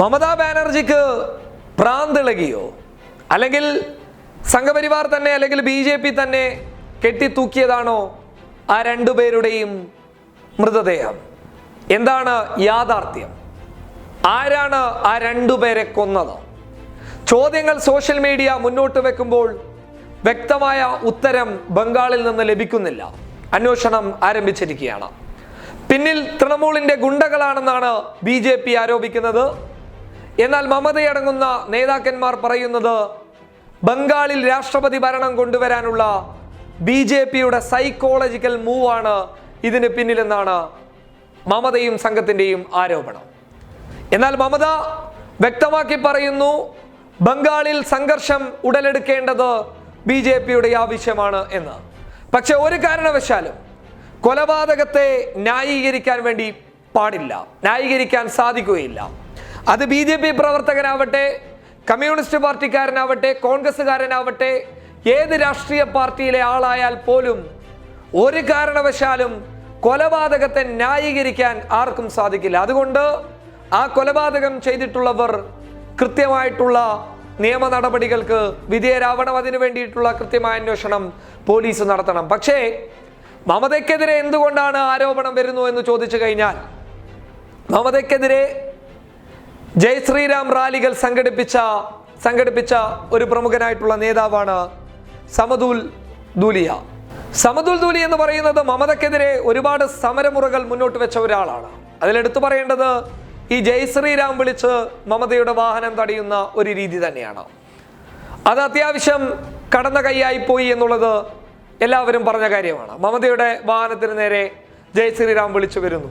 മമതാ ബാനർജിക്ക് പ്രാന്തിളകിയോ? അല്ലെങ്കിൽ സംഘപരിവാർ തന്നെ അല്ലെങ്കിൽ ബി ജെ പി തന്നെ കെട്ടിത്തൂക്കിയതാണോ ആ രണ്ടുപേരുടെയും മൃതദേഹം? എന്താണ് യാഥാർത്ഥ്യം? ആരാണ് ആ രണ്ടുപേരെ കൊന്നത്? ചോദ്യങ്ങൾ സോഷ്യൽ മീഡിയ മുന്നോട്ട് വെക്കുമ്പോൾ വ്യക്തമായ ഉത്തരം ബംഗാളിൽ നിന്ന് ലഭിക്കുന്നില്ല. അന്വേഷണം ആരംഭിച്ചിരിക്കുകയാണ്. പിന്നിൽ തൃണമൂലിന്റെ ഗുണ്ടകളാണെന്നാണ് ബി ആരോപിക്കുന്നത്. എന്നാൽ മമതയടങ്ങുന്ന നേതാക്കന്മാർ പറയുന്നത് ബംഗാളിൽ രാഷ്ട്രപതി ഭരണം കൊണ്ടുവരാനുള്ള ബി ജെ പിയുടെ സൈക്കോളജിക്കൽ മൂവാണ് ഇതിന് പിന്നിലെന്നാണ് മമതയും സംഘത്തിന്റെയും ആരോപണം. എന്നാൽ മമത വ്യക്തമാക്കി പറയുന്നു ബംഗാളിൽ സംഘർഷം ഉടലെടുക്കേണ്ടത് ബി ജെ പിയുടെ ആവശ്യമാണ് എന്ന്. പക്ഷെ ഒരു കാരണവശാലും കൊലപാതകത്തെ ന്യായീകരിക്കാൻ വേണ്ടി പാടില്ല ന്യായീകരിക്കാൻ സാധിക്കുകയില്ല. അത് ബി ജെ പി പ്രവർത്തകനാവട്ടെ കമ്മ്യൂണിസ്റ്റ് പാർട്ടിക്കാരനാവട്ടെ കോൺഗ്രസ്സുകാരനാവട്ടെ ഏത് രാഷ്ട്രീയ പാർട്ടിയിലെ ആളായാൽ പോലും ഒരു കാരണവശാലും കൊലപാതകത്തെ ന്യായീകരിക്കാൻ ആർക്കും സാധിക്കില്ല. അതുകൊണ്ട് ആ കൊലപാതകം ചെയ്തിട്ടുള്ളവർ കൃത്യമായിട്ടുള്ള നിയമ നടപടികൾക്ക് വിധേയരാവണം. അതിനു വേണ്ടിയിട്ടുള്ള കൃത്യമായ അന്വേഷണം പോലീസ് നടത്തണം. പക്ഷേ മമതയ്ക്കെതിരെ എന്തുകൊണ്ടാണ് ആരോപണം വരുന്നു എന്ന് ചോദിച്ചു കഴിഞ്ഞാൽ മമതയ്ക്കെതിരെ ജയ് ശ്രീരാം റാലികൾ സംഘടിപ്പിച്ച സംഘടിപ്പിച്ച ഒരു പ്രമുഖനായിട്ടുള്ള നേതാവാണ് സമതുൽ ദൂലിയ. സമതുൽ ദൂലി എന്ന് പറയുന്നത് മമതക്കെതിരെ ഒരുപാട് സമരമുറകൾ മുന്നോട്ട് വെച്ച ഒരാളാണ്. അതിലെടുത്തു പറയേണ്ടത് ഈ ജയ് ശ്രീരാം വിളിച്ച് മമതയുടെ വാഹനം തടയുന്ന ഒരു രീതി തന്നെയാണ്. അത് അത്യാവശ്യം കടന്ന കൈയായി പോയി എന്നുള്ളത് എല്ലാവരും പറഞ്ഞ കാര്യമാണ്. മമതയുടെ വാഹനത്തിന് നേരെ ജയ് ശ്രീരാം വിളിച്ചു വരുന്നു.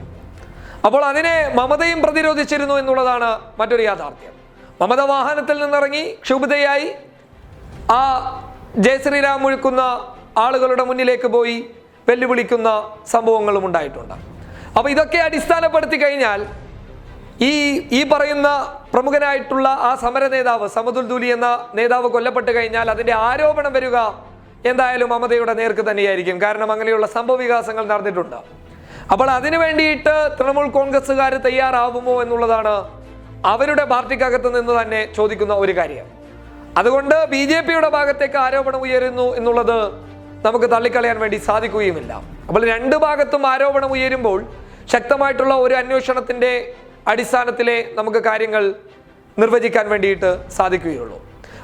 അപ്പോൾ അതിനെ മമതയും പ്രതിരോധിച്ചിരുന്നു എന്നുള്ളതാണ് മറ്റൊരു യാഥാർത്ഥ്യം. മമത വാഹനത്തിൽ നിന്നിറങ്ങി ക്ഷുഭിതയായി ആ ജയശ്രീരാം ഒഴുക്കുന്ന ആളുകളുടെ മുന്നിലേക്ക് പോയി വെല്ലുവിളിക്കുന്ന സംഭവങ്ങളും ഉണ്ടായിട്ടുണ്ട്. അപ്പോൾ ഇതൊക്കെ അടിസ്ഥാനപ്പെടുത്തി കഴിഞ്ഞാൽ ഈ ഈ പറയുന്ന പ്രമുഖനായിട്ടുള്ള ആ സമര നേതാവ് സമതുൽ ദൂലി എന്ന നേതാവ് കൊല്ലപ്പെട്ട് കഴിഞ്ഞാൽ അതിന്റെ ആരോപണം വരിക എന്തായാലും മമതയുടെ നേർക്ക് തന്നെയായിരിക്കും. കാരണം അങ്ങനെയുള്ള സംഭവ വികാസങ്ങൾ നടന്നിട്ടുണ്ട്. അപ്പോൾ അതിനു വേണ്ടിയിട്ട് തൃണമൂൽ കോൺഗ്രസ്സുകാർ തയ്യാറാവുമോ എന്നുള്ളതാണ് അവരുടെ പാർട്ടിക്കകത്ത് നിന്ന് തന്നെ ചോദിക്കുന്ന ഒരു കാര്യം. അതുകൊണ്ട് ബി ജെ പിയുടെ ഭാഗത്തേക്ക് ആരോപണം ഉയരുന്നു എന്നുള്ളത് നമുക്ക് തള്ളിക്കളയാൻ വേണ്ടി സാധിക്കുകയുമില്ല. അപ്പോൾ രണ്ട് ഭാഗത്തും ആരോപണം ഉയരുമ്പോൾ ശക്തമായിട്ടുള്ള ഒരു അന്വേഷണത്തിന്റെ അടിസ്ഥാനത്തിലെ നമുക്ക് കാര്യങ്ങൾ നിർവചിക്കാൻ വേണ്ടിയിട്ട് സാധിക്കുകയുള്ളൂ.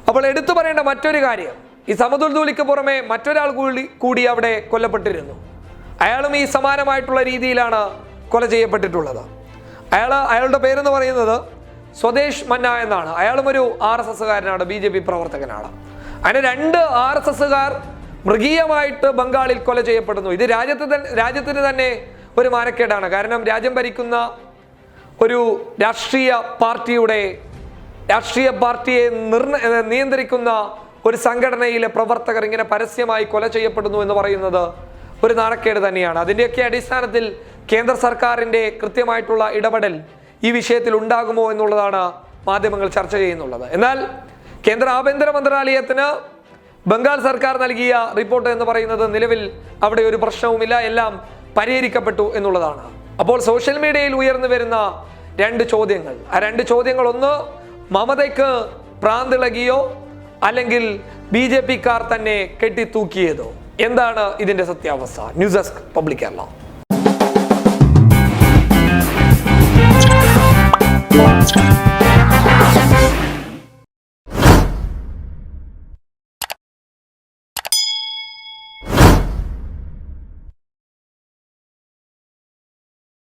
അപ്പോൾ എടുത്തു പറയേണ്ട മറ്റൊരു കാര്യം ഈ സമതുൽ ദൂലിക്ക് പുറമെ മറ്റൊരാൾ കൂടി കൂടി അവിടെ കൊല്ലപ്പെട്ടിരുന്നു. അയാളും ഈ സമാനമായിട്ടുള്ള രീതിയിലാണ് കൊല ചെയ്യപ്പെട്ടിട്ടുള്ളത്. അയാൾ അയാളുടെ പേരെന്ന് പറയുന്നത് സ്വദേശ് മന്ന എന്നാണ്. അയാളും ഒരു ആർ എസ് എസ്സുകാരനാണ് ബി ജെ പി പ്രവർത്തകനാണ്. അങ്ങനെ രണ്ട് ആർ എസ് എസ്സുകാർ മൃഗീയമായിട്ട് ബംഗാളിൽ കൊല ചെയ്യപ്പെടുന്നു. ഇത് രാജ്യത്ത് രാജ്യത്തിന് തന്നെ ഒരു മാനക്കേടാണ്. കാരണം രാജ്യം ഭരിക്കുന്ന ഒരു രാഷ്ട്രീയ പാർട്ടിയുടെ രാഷ്ട്രീയ പാർട്ടിയെ നിർണ നിയന്ത്രിക്കുന്ന ഒരു സംഘടനയിലെ പ്രവർത്തകർ ഇങ്ങനെ പരസ്യമായി കൊല ചെയ്യപ്പെടുന്നു എന്ന് പറയുന്നത് ഒരു നാണക്കേട് തന്നെയാണ്. അതിന്റെയൊക്കെ അടിസ്ഥാനത്തിൽ കേന്ദ്ര സർക്കാരിന്റെ കൃത്യമായിട്ടുള്ള ഇടപെടൽ ഈ വിഷയത്തിൽ ഉണ്ടാകുമോ എന്നുള്ളതാണ് മാധ്യമങ്ങൾ ചർച്ച ചെയ്യുന്നുള്ളത്. എന്നാൽ കേന്ദ്ര ആഭ്യന്തര മന്ത്രാലയത്തിന് ബംഗാൾ സർക്കാർ നൽകിയ റിപ്പോർട്ട് എന്ന് പറയുന്നത് നിലവിൽ അവിടെ ഒരു പ്രശ്നവുമില്ല എല്ലാം പരിഹരിക്കപ്പെട്ടു എന്നുള്ളതാണ്. അപ്പോൾ സോഷ്യൽ മീഡിയയിൽ ഉയർന്നു വരുന്ന രണ്ട് ചോദ്യങ്ങൾ. ആ രണ്ട് ചോദ്യങ്ങൾ ഒന്ന് മമതയ്ക്ക് പ്രാന്തിളകിയോ അല്ലെങ്കിൽ ബി ജെ പിക്കാർ തന്നെ കെട്ടിത്തൂക്കിയതോ? എന്താണ് ഇതിന്റെ സത്യാവസ്ഥ? News desk public Kerala.